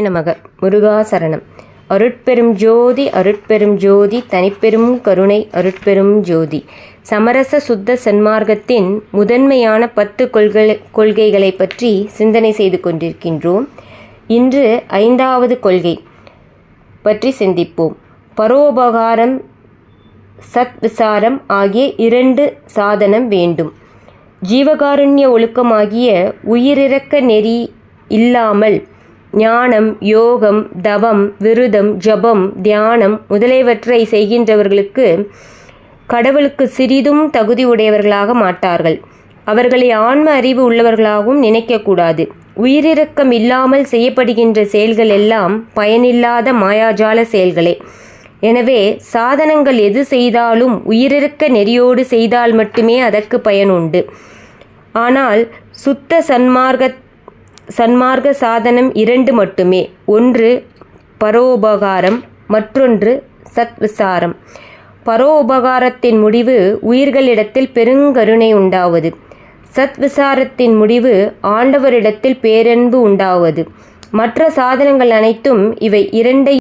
நமக. முருகாசரணம். அருட்பெரும் ஜோதி அருட்பெரும் ஜோதி தனிப்பெரும் கருணை அருட்பெரும் ஜோதி. சமரச சுத்த சன்மார்க்கத்தின் முதன்மையான பத்து கொள்கை கொள்கைகளை பற்றி சிந்தனை செய்து கொண்டிருக்கின்றோம். இன்று ஐந்தாவது கொள்கை பற்றி சிந்திப்போம். பரோபகாரம் சத் விசாரம் ஆகிய இரண்டு சாதனம் வேண்டும். ஜீவகாருண்ய ஒழுக்கமாகிய உயிரிறக்க நெறி இல்லாமல் ஞானம் யோகம் தவம் விருதம் ஜபம் தியானம் முதலியவற்றை செய்கின்றவர்களுக்கு கடவுளுக்கு சிறிதும் தகுதி உடையவர்களாக மாட்டார்கள். அவர்களை ஆன்ம அறிவு உள்ளவர்களாகவும் நினைக்கக்கூடாது. உயிரிறக்கம் இல்லாமல் செய்யப்படுகின்ற செயல்கள் எல்லாம் பயனில்லாத மாயாஜால செயல்களே. எனவே சாதனங்கள் எது செய்தாலும் உயிரிறக்க நெறியோடு செய்தால் மட்டுமே அதற்கு பயன் உண்டு. ஆனால் சுத்த சன்மார்க்க சன்மார்க்க சாதனம் இரண்டு மட்டுமே. ஒன்று பரோபகாரம் மற்றொன்று சத்விசாரம். பரோபகாரத்தின் முடிவு உயிர்களிடத்தில் பெருங்கருணை உண்டாவது. சத்விசாரத்தின் முடிவு ஆண்டவரிடத்தில் பேரன்பு உண்டாவது. மற்ற சாதனங்கள் அனைத்தும் இவை இரண்டை